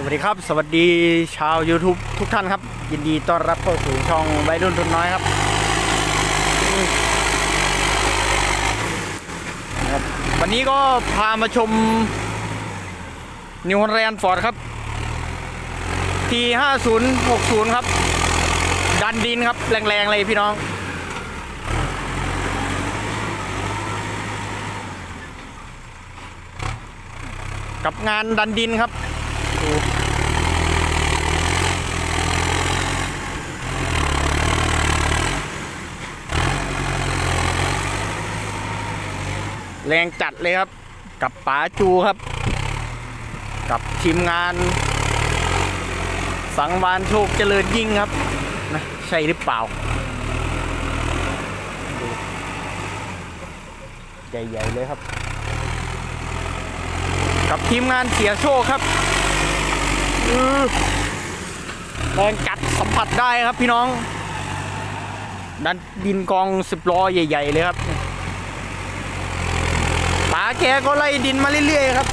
สวัสดีครับ สวัสดีชาว YouTube ทุกท่านครับ ยินดีต้อนรับเข้าสู่ช่องใบรุ่นทุนน้อยครับครับ วันนี้ก็พามาชมนิวฮอลแลนด์ฟอร์ดครับที5060 ครับ ดันดินครับ แรงๆเลยพี่น้องกับงานดันดินครับ แรงจัดเลยครับ กับป๋าจูครับ กับทีมงาน สังวานโชคเจริญยิ่งครับนะใช่หรือเปล่าใหญ่ๆเลยครับ กับทีมงานเสียโชคครับแรงกัดสัมผัสได้ครับพี่น้อง ดันดินกองสิบล้อใหญ่ ๆ เลยครับ ป๋าแกก็ไล่ดินมาเรื่อยๆครับ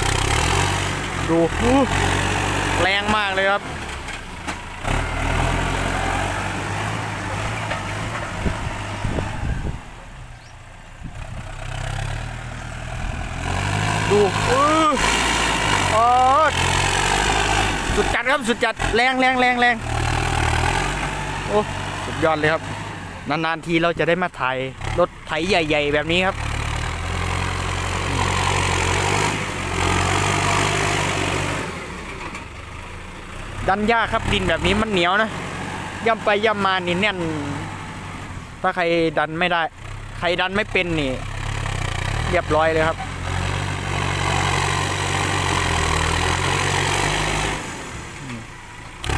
ดูแรงมากเลยครับ ดูอืออสุดจัดครับสุดจัดแรงแรงแรงแรงโอ้สุดยอดเลยครับ นานๆทีเราจะได้มาถ่ายรถไถใหญ่ ๆ แบบนี้ครับ ดันยากครับดินแบบนี้มันเหนียวนะย่ำไปย่ำมานี่แน่น ถ้าใครดันไม่ได้ ใครดันไม่เป็นนี่ เรียบร้อยเลยครับ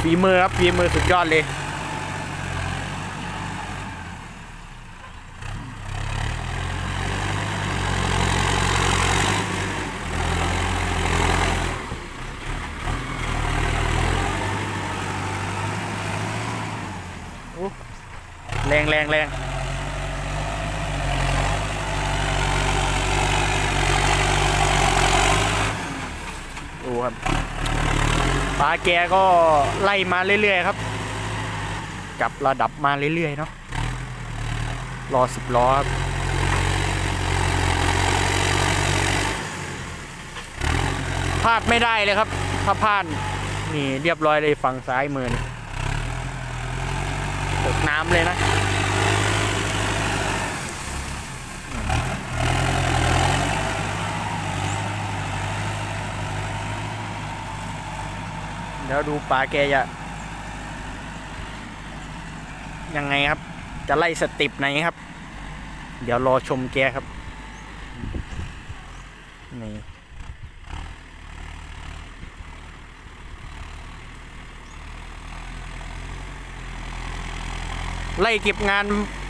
ฝีมือครับฝีมือสุดยอดเลย แรงแรงแรงดูครับปลาแกก็ไล่มาเรื่อยๆครับกับระดับมาเรื่อยๆเนาะรอสิบล้อครับพลาดไม่ได้เลยครับ ถ้าพลาดนี่เรียบร้อยเลยฝั่งซ้ายมือนี่ตกน้ำเลยนะ เดี๋ยวดูปลาแกจะยังไงครับ จะไล่สติปไหนครับ เดี๋ยวรอชมแกครับ นี่ไล่เก็บงาน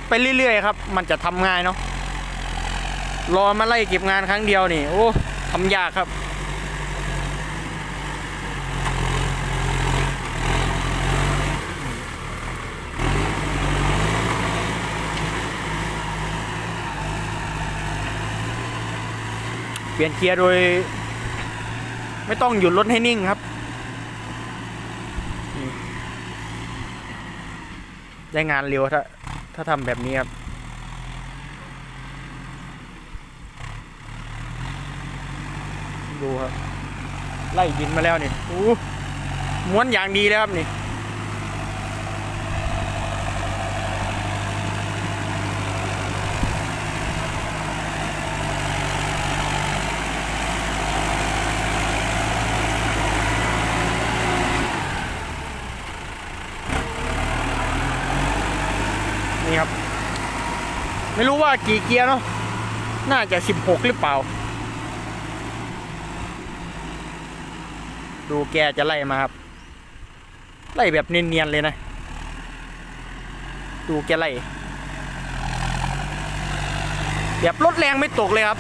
ไปเรื่อยๆครับ มันจะทำง่ายเนาะรอมาไล่เก็บงานครั้งเดียวนี่ โอ้ทำยากครับ เปลี่ยนเกียร์โดย ไม่ต้องหยุดรถให้นิ่งครับ ได้งานเร็วถ้าถ้าทำแบบนี้ครับดูครับ ไล่ดินมาแล้วนี่อู้ม้วนอย่างดีแล้วครับนี่ ไม่รู้ว่ากี่เกียร์เนาะน่าจะสิบหกหรือเปล่า ดูแกจะไล่มาครับ ไล่แบบเนียนๆเลยนะ ดูแกไล่แบบรถแรงไม่ตกเลยครับ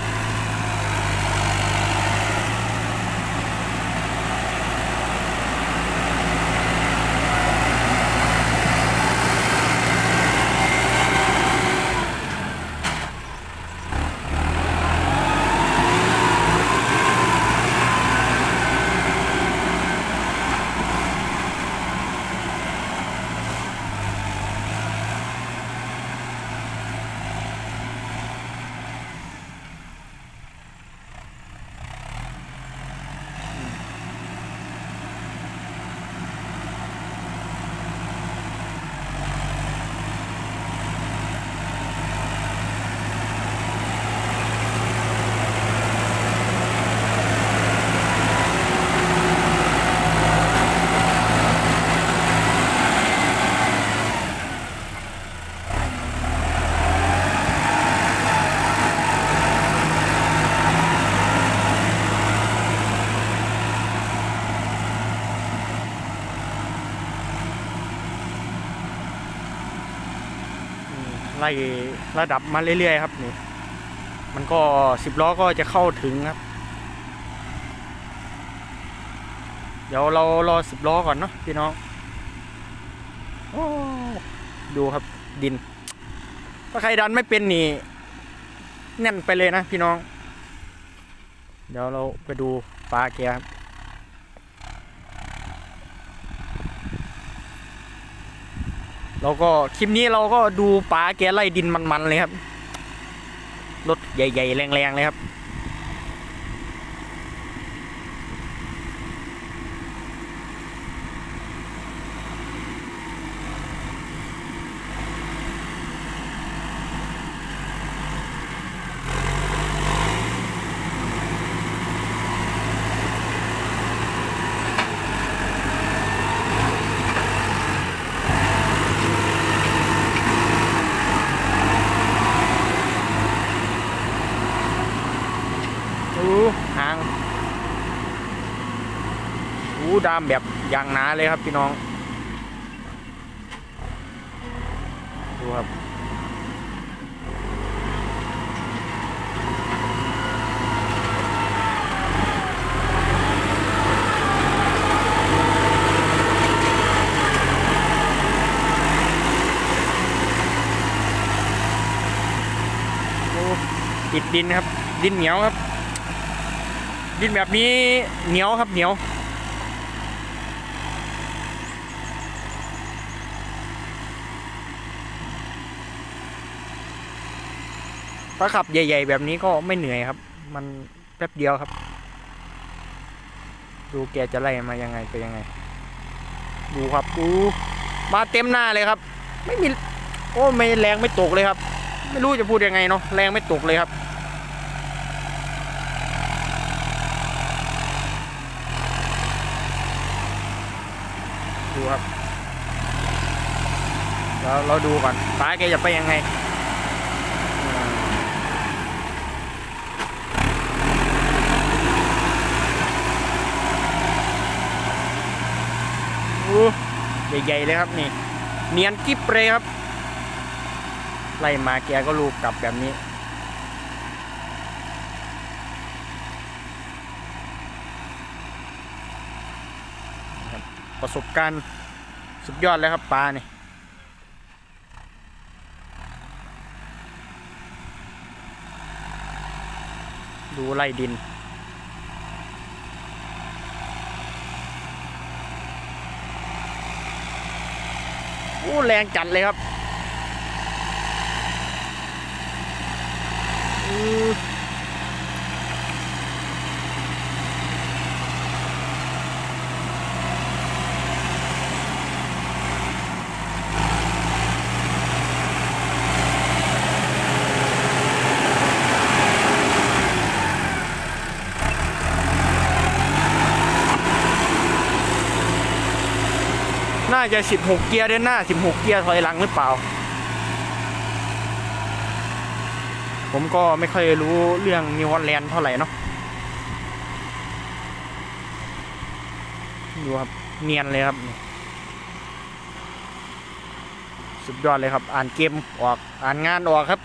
ไล่ระดับมาเรื่อยๆครับนี่ มันก็สิบล้อก็จะเข้าถึงครับ เดี๋ยวเรารอสิบล้อก่อนเนาะพี่น้องอดูครับดิน ถ้าใครดันไม่เป็นนี่แน่นไปเลยนะพี่น้อง เดี๋ยวเราไปดูปลาแกครับ เราก็คลิปนี้เราก็ดูปลาแกไล่ดินมันๆเลยครับ รถใหญ่ ๆ แรงๆเลยครับ อู้หาง อู้ามแบบอย่างหนาเลยครับพี่น้อง ดูครับโอ้ติดดินครับ ดินเหนียวครับ ดินแบบนี้เหนียวครับเหนียว ถ้าขับใหญ่ ๆ แบบนี้ก็ไม่เหนื่อยครับ มันแป๊บเดียวครับ ดูแกจะไล่มายังไงไปยังไง ดูครับดูมาเต็มหน้าเลยครับ ไม่มี โอ้ไม่แรงไม่ตกเลยครับ ไม่รู้จะพูดยังไงเนาะแรงไม่ตกเลยครับดูครับเราเราดูก่อนป้าแกจะไปยังไงอ่าโอ้ ใหญ่ๆเลยครับนี่ เนียนกิ๊บเลยครับ ไล่มาแกก็ลูกกลับแบบนี้ ประสบการณ์สุดยอดเลยครับปลาเนี่ยดูไล่ดิน อ้แรงจัดเลยครับ จะ 16 เกียร์เดินหน้า 16 เกียร์ถอยหลังหรือเปล่า ผมก็ไม่ค่อยรู้เรื่องนิวฮอลแลนด์เท่าไหร่เนาะดูครับ เนียนเลยครับ สุดยอดเลยครับ อ่านเกมออกอ่านงานออกครับ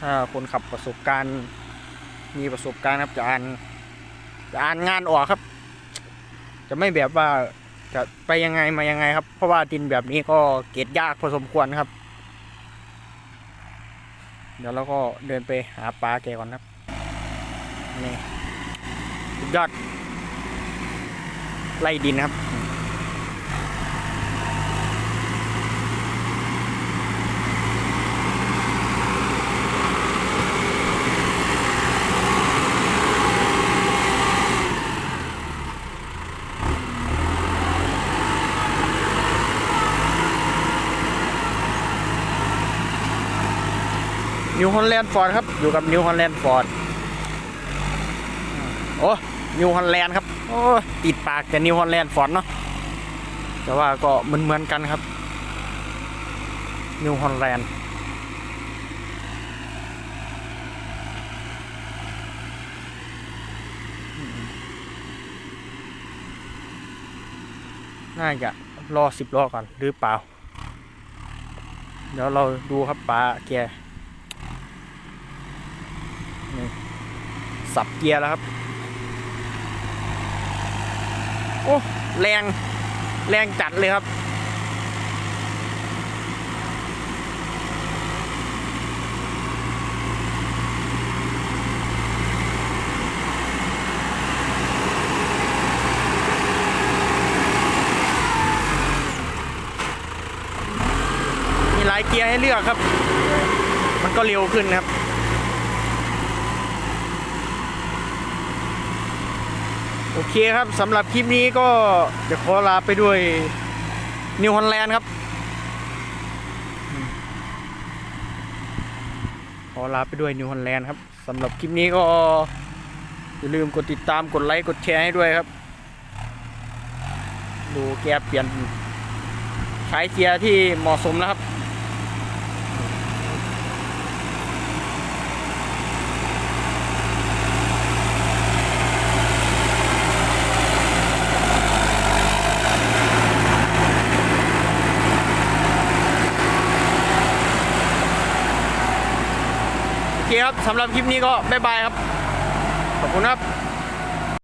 ถ้าคนขับประสบการณ์ มีประสบการณ์ครับจะอ่านจะอ่านงานออกครับ จะไม่แบบว่า จะไปยังไงมายังไงครับ เพราะว่าดินแบบนี้ก็เกตยากพอสมควรครับ เดี๋ยวเราก็เดินไปหาปลาแกก่อนครับนี่ยอดไล่ดินครับ นิวฮอลแลนด์ฟอร์ดครับ อยู่กับนิวฮอลแลนด์ฟอร์ดโอ้นิวฮอลแลนด์ครับ โอ้ติดปากแต่นิวฮอลแลนด์ฟอร์ดเนาะแต่ว่าก็เหมือนเหมือนกันครับนิวฮอลแลนด์น่าจะรอสิบล้อก่อนหรือเปล่า เดี๋ยวเราดูครับปลาเกียร์นี่ สับเกียร์แล้วครับ โอ้ แรง แรงจัดเลยครับ มีหลายเกียร์ให้เลือกครับ มันก็เร็วขึ้นครับ โอเคครับสำหรับคลิปนี้ก็จะขอลาไปด้วยนิวฮอลแลนด์ครับ ขอลาไปด้วยนิวฮอลแลนด์ครับสำหรับคลิปนี้ก็อย่าลืมกดติดตามกดไลค์กดแชร์ให้ด้วยครับ ดูแกเปลี่ยนใช้เกียร์ที่เหมาะสมนะครับ ครับสำหรับคลิปนี้ก็บ๊ายบายครับ ขอบคุณครับ